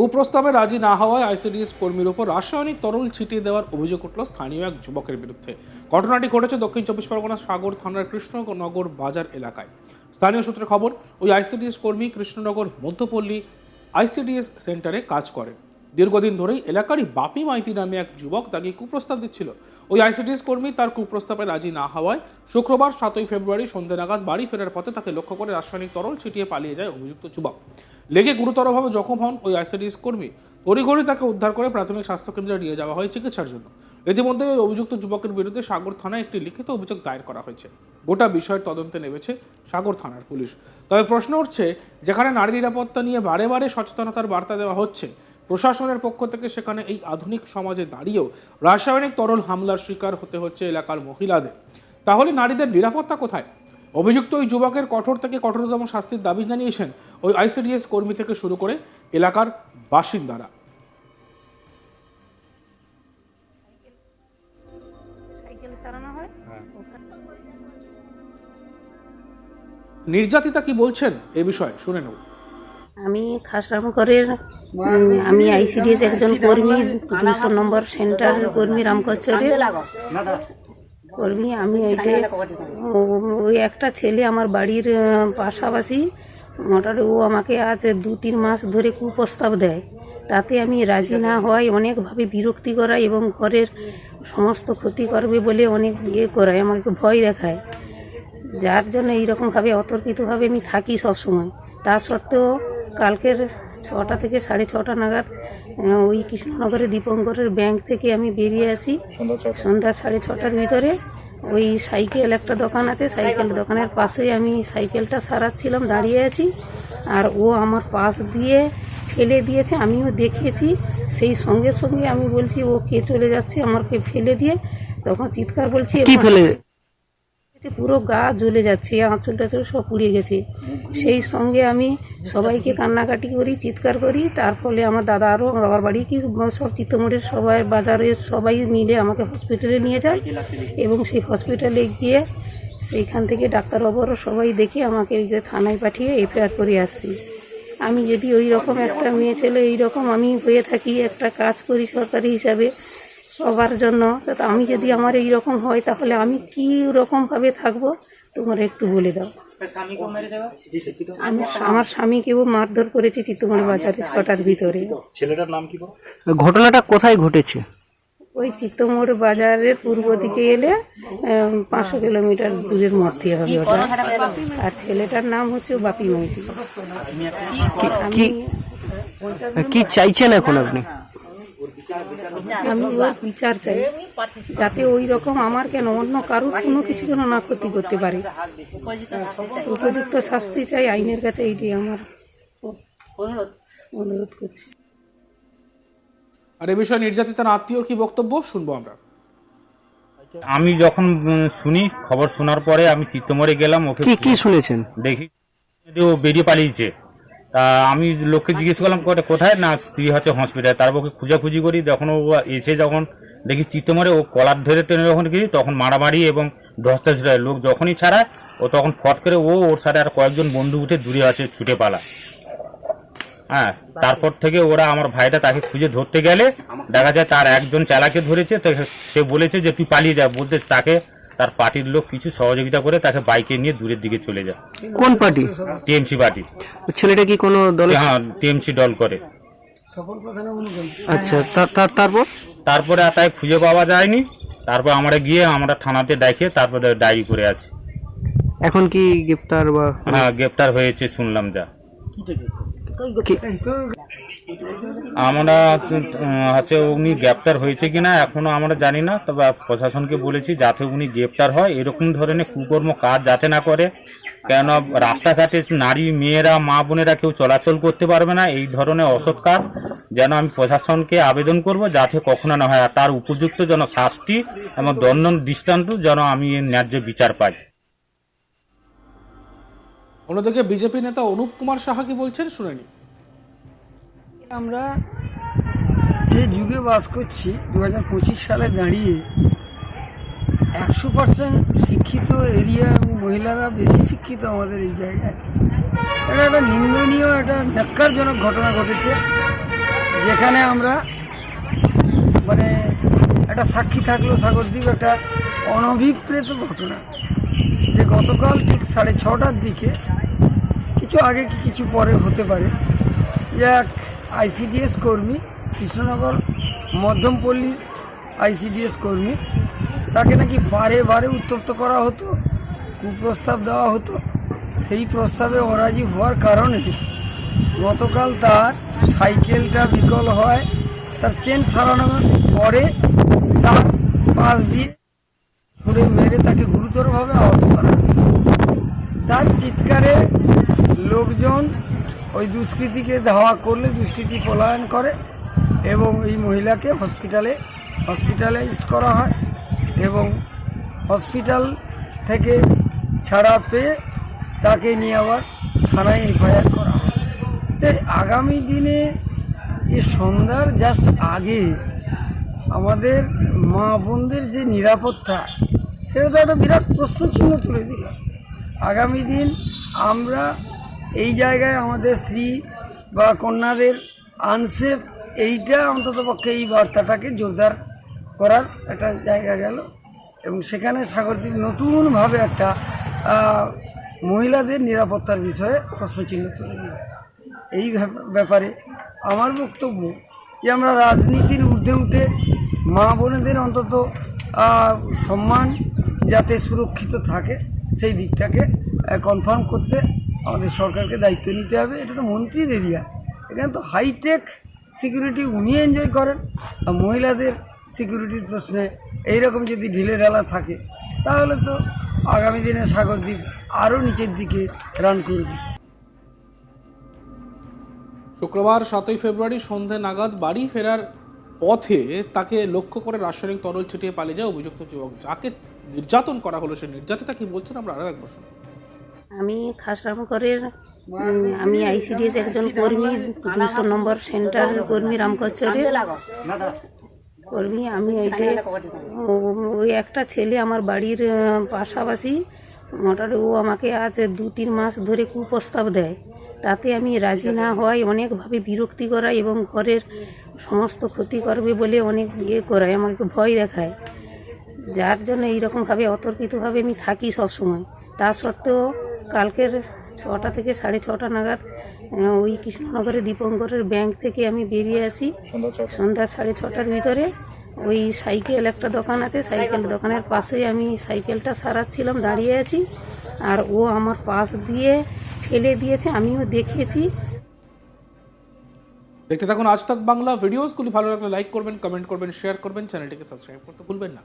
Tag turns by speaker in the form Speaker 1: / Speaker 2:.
Speaker 1: কুপ্রস্তাবে রাজি না হওয়ায় আইসিডিএস কর্মীর উপর রাসায়নিক তরল ছিটিয়ে দেওয়ার অভিযোগ উঠল স্থানীয় এক যুবকের বিরুদ্ধে। ঘটনাটি ঘটেছে দক্ষিণ চব্বিশ পরগনা সাগর থানার কৃষ্ণনগর বাজার এলাকায়। স্থানীয় সূত্রে খবর, ওই আইসিডিএস কর্মী কৃষ্ণনগর মধ্যপল্লী আইসিডিএস সেন্টারে কাজ করেন। দীর্ঘদিন ধরেই এলাকারই বাপি মাইতি নামে এক যুবক তাকে কুপ্রস্তাব দিচ্ছিল। ওই আইসিডিএস কর্মী তার কুপ্রস্তাবে রাজি না হওয়ায় শুক্রবার সাতই ফেব্রুয়ারি সন্ধ্যে নাগাদ বাড়ি ফেরার পথে তাকে লক্ষ্য করে রাসায়নিক তরল ছিটিয়ে পালিয়ে যায় অভিযুক্ত যুবক। লেগে গুরুতরভাবে জখম হন ওই আইসিডিএস কর্মী। তড়িঘড়ি তাকে উদ্ধার করে প্রাথমিক স্বাস্থ্যকেন্দ্রে নিয়ে যাওয়া হয় চিকিৎসার জন্য। ইতিমধ্যে ওই অভিযুক্ত যুবকের বিরুদ্ধে সাগর থানায় একটি লিখিত অভিযোগ দায়ের করা হয়েছে। গোটা বিষয়ের তদন্তে নেমেছে সাগর থানার পুলিশ। তবে প্রশ্ন উঠছে, যেখানে নারী নিরাপত্তা নিয়ে বারে বারে সচেতনতার বার্তা দেওয়া হচ্ছে, প্রশাসনের পক্ষ থেকে সেখানে এই আধুনিক সমাজে দাঁড়িয়েও রাসায়নিক তরল হামলার শিকার হতে হচ্ছে এলাকার মহিলাদের। তাহলে নারীদের নিরাপত্তা কোথায়? অভিযুক্ত ওই যুবকের কঠোর থেকে কঠোরতম শাস্তির দাবি জানিয়েছেন ওই আইসিডিএস কর্মী থেকে শুরু করে এলাকার বাসিন্দারা।
Speaker 2: হয়?
Speaker 1: নির্যাতিতা কি বলছেন এ বিষয়ে? শুনে নেব।
Speaker 2: আমি খাসরামগড়ের আমি আইসিডিএস একজন কর্মী দুশো নম্বর সেন্টারের কর্মী রামকচরের কর্মী আমি এতে ওই একটা ছেলে আমার বাড়ির পাশাপাশি মোটামুটি ও আমাকে আজ দু তিন মাস ধরে কুপ্রস্তাব দেয়। তাতে আমি রাজি না হওয়ায় অনেকভাবে বিরক্তি করাই এবং ঘরের সমস্ত ক্ষতি করবে বলে অনেক ইয়ে করায় আমাকে ভয় দেখায়। যার জন্য এইরকমভাবে অতর্কিতভাবে আমি থাকি সব সময় তা সত্ত্বেও কালকের ছটা থেকে সাড়ে ছটা নাগাদ ওই কৃষ্ণনগরের দীপঙ্করের ব্যাংক থেকে আমি বেরিয়ে আসি। সন্ধ্যা সাড়ে ছটার ভিতরে ওই সাইকেল একটা দোকান আছে সাইকেল দোকানের পাশে আমি সাইকেলটা সারাচ্ছিলাম দাঁড়িয়ে আছি। আর ও আমার পাশ দিয়ে ফেলে দিয়েছে আমিও দেখেছি। সেই সঙ্গে সঙ্গে আমি বলছি ও কে চলে যাচ্ছে আমাকে ফেলে দিয়ে? তখন চিৎকার বলছি
Speaker 3: ফেলে
Speaker 2: পুরো গা জ্বলে যাচ্ছে আঁচল টাচল সব পুড়িয়ে গেছে। সেই সঙ্গে আমি সবাইকে কান্নাকাটি করি, চিৎকার করি, তার ফলে আমার দাদা আরও বাবার বাড়ি কি সব চিত্তমোড়ের সবাই, বাজারের সবাই মিলে আমাকে হসপিটালে নিয়ে যায় এবং সেই হসপিটালে গিয়ে সেইখান থেকে ডাক্তারবাবুরা সবাই দেখে আমাকে এই যে থানায় পাঠিয়ে এফআইআর করে আসছি। আমি যদি ওই রকম একটা মেয়ে ছেলে, এই রকম আমি হয়ে থাকি, একটা কাজ করি সরকারি হিসাবে সবার জন্য। তা আমি যদি আমার এই রকম হয় তাহলে আমি কি রকমভাবে থাকব? তোমরা একটু বলে দাও। আমি আমার স্বামীকেও মারধর করেছে চিত্তমণি বাজারে ছটার ভিতরে।
Speaker 3: ছেলেটার নাম কি ঘটনাটা কোথায় ঘটেছে?
Speaker 2: ওই চিত্তমোড় বাজারের পূর্ব দিকে এলে পাঁচশো কিলোমিটার দূরের মধ্যে হবে ওটা। আর ছেলেটার নাম হচ্ছে বাপি মাইতি
Speaker 3: কি কি চাইছেন এখন আপনি?
Speaker 2: আমি ওর বিচার চাই। যাতে ওই রকম আমার কেন অন্য কারোর কোনো কিছু যেন না ক্ষতি করতে পারে। উপযুক্ত শাস্তি চাই। আইনের কাছে এইটাই আমার অনুরোধ। করছি।
Speaker 1: আর এ বিষয়ে নির্যাতিতার আত্মীয় কি বক্তব্য? শুনব আমরা।
Speaker 4: আমি যখন শুনি খবর শোনার পরে আমি চিত্তমরে গেলাম ওকে
Speaker 3: কি কি শুনেছেন?
Speaker 4: দেখি। ও বেরিয়ে পালিয়েছে। তা আমি লোককে জিজ্ঞেস করলাম কোথায় কোথায়? না স্ত্রী হচ্ছে হসপিটালে তারপর ওকে খুঁজাখুঁজি করি। যখন ও এসে যখন দেখি চিত্তমরে ও কলার ধরে টেনে যখন গেছি তখন মারামারি এবং ধস্তা ছুটায় লোক যখনই ছাড়ায় ও তখন ফট করে ও ওর সাথে আর কয়েকজন বন্ধু উঠে দূরে আছে ছুটে পালা। হ্যাঁ তারপর থেকে ওরা আমার ভাইটা তাকে খুঁজে ধরতে গেলে দেখা যায় তার একজন চালাকে ধরেছে সে বলেছে যে তুই পালিয়ে যা। বলতে তাকে তার পার্টির লোক কিছু সহযোগিতা করে তাকে বাইকে নিয়ে দূরের দিকে চলে যায়।
Speaker 3: কোন পার্টি?
Speaker 4: TMC party.
Speaker 3: ছেলেটা কি কোনো দলে
Speaker 4: হ্যাঁ টিএমসি দল করে।
Speaker 3: আচ্ছা তারপর?
Speaker 4: তারপরে আর তাই খুঁজে পাওয়া যায়নি। তারপর আমরা গিয়ে আমরা থানাতে ডাকে তারপরে ডায়েরি করে আছি
Speaker 3: এখন কি গ্রেপ্তার বা
Speaker 4: হ্যাঁ গ্রেপ্তার হয়েছে শুনলাম যা। আমরা হচ্ছে উনি গ্রেপ্তার হয়েছে কিনা এখনও আমরা জানি না, তবে প্রশাসনকে বলেছি যাতে উনি গ্রেপ্তার হয়। এরকম ধরনের কুকর্ম কাজ যাতে না করে কেন রাস্তাঘাটে নারী, মেয়েরা, মা বোনেরা কেউ চলাচল করতে পারবে না। এই ধরনের অসৎ কাজ যেন আমি প্রশাসনকে আবেদন করব, যাতে কখনো না হয়। আর তার উপযুক্ত যেন শাস্তি এবং দণ্ড দৃষ্টান্ত যেন আমি ন্যায্য বিচার পাই।
Speaker 1: অন্যদিকে বিজেপি নেতা অনুপ কুমার সাহা কি বলছেন শুনে নি
Speaker 5: আমরা যে যুগে বাস করছি দু হাজার পঁচিশ সালে দাঁড়িয়ে একশো পার্সেন্ট শিক্ষিত এরিয়া এবং মহিলারা বেশি শিক্ষিত আমাদের এই জায়গায়। এটা একটা নিন্দনীয়, একটা ন্যাক্কারজনক ঘটনা ঘটেছে, যেখানে আমরা মানে একটা সাক্ষী থাকল সাগরদ্বীপ, একটা অনভিপ্রেত ঘটনা। যে গতকাল ঠিক সাড়ে ছটার দিকে কিছু আগে কি কিছু পরে হতে পারে। এক আইসিডিএস কর্মী, কৃষ্ণনগর মধ্যমপল্লীর আইসিডিএস কর্মী, তাকে নাকি বারে বারে উত্তপ্ত করা হতো, কুপ্রস্তাব দেওয়া হতো। সেই প্রস্তাবে অরাজি হওয়ার কারণে গতকাল তার সাইকেলটা বিকল হয়, তার চেন সারানোর পরে তার পাশ দিয়ে ছুঁড়ে মেরে তাকে গুরুতরভাবে আহত করা তার চিৎকারে লোকজন ওই দুষ্কৃতীকে ধাওয়া করলে দুষ্কৃতী পলায়ন করে এবং এই মহিলাকে হসপিটালে হসপিটালাইজড করা হয় এবং হসপিটাল থেকে ছাড়া পেয়ে তাকে নিয়ে আবার থানায় এফআইআর করা হয়। তো আগামী দিনে যে সন্ধ্যার জাস্ট আগে আমাদের মা বোনদের যে নিরাপত্তা, সেটা তো একটা বিরাট প্রশ্ন চিহ্ন তুলে দিল। আগামী দিন আমরা এই জায়গায় আমাদের স্ত্রী বা কন্যাদের আনসেফ এইটা অন্তত পক্ষে এই বার্তাটাকে জোরদার করার একটা জায়গা গেল। এবং সেখানে সাগরদ্বীপ নতুনভাবে একটা মহিলাদের নিরাপত্তার বিষয়ে প্রশ্নচিহ্ন তুলে দিল। এই ব্যাপারে আমার বক্তব্য যে আমরা রাজনীতির ঊর্ধ্বে উঠে মা বোনেদের অন্তত সম্মান যাতে সুরক্ষিত থাকে, সেই দিকটাকে কনফার্ম করতে আমাদের সরকারকে দায়িত্ব নিতে হবে, এটা তো মন্ত্রীর এরিয়া এখানে তো হাইটেক সিকিউরিটি উনি এনজয় করেন, আর মহিলাদের সিকিউরিটির প্রশ্নে এইরকম যদি ঢিলে ঢালা থাকে, তাহলে তো আগামী দিনে সাগরদ্বীপ আরও নিচের দিকে রান করবে।
Speaker 1: শুক্রবার সাতই ফেব্রুয়ারি সন্ধে নাগাদ বাড়ি ফেরার পথে তাকে লক্ষ্য করে রাসায়নিক তরল ছিটিয়ে পালিয়ে যায় অভিযুক্ত যুবক। যাকে নির্যাতন করা হলো সে নির্যাতিতা কি বলছেন আমরা আরও একবার শুনি
Speaker 2: আমি খাসরামকরের আমি আইসিডিএস একজন কর্মী দুশো নম্বর সেন্টার কর্মী রামকচরের। কর্মী, আমি ওইতে ও- ওই একটা ছেলে আমার বাড়ির পাশাপাশি, মোটামুটি ও আমাকে আজ দু তিন মাস ধরে কুপ্রস্তাব দেয়। তাতে আমি রাজি না হওয়ায় অনেকভাবে বিরক্তি করাই এবং ঘরের সমস্ত ক্ষতি করবে বলে অনেক ইয়ে করায়, আমাকে ভয় দেখায়। যার জন্য এইরকমভাবে অতর্কিতভাবে আমি থাকি সব সময় তা সত্ত্বেও কালকের ছটা থেকে সাড়ে ছটা নাগাদ ওই কৃষ্ণনগরের দীপঙ্করের ব্যাংক থেকে আমি বেরিয়ে আসি। সন্ধ্যা সাড়ে ছটার ভিতরে ওই সাইকেল একটা দোকান আছে সাইকেল দোকানের পাশেই আমি সাইকেলটা সারাচ্ছিলাম দাঁড়িয়ে আছি। আর ও আমার পাশ দিয়ে ফেলে দিয়েছে আমিও দেখেছি
Speaker 1: দেখতে থাকুন আজ তক বাংলা ভিডিওসগুলি ভালো লাগলে লাইক করবেন কমেন্ট করবেন শেয়ার করবেন চ্যানেলটিকে সাবস্ক্রাইব করতে ভুলবেন না।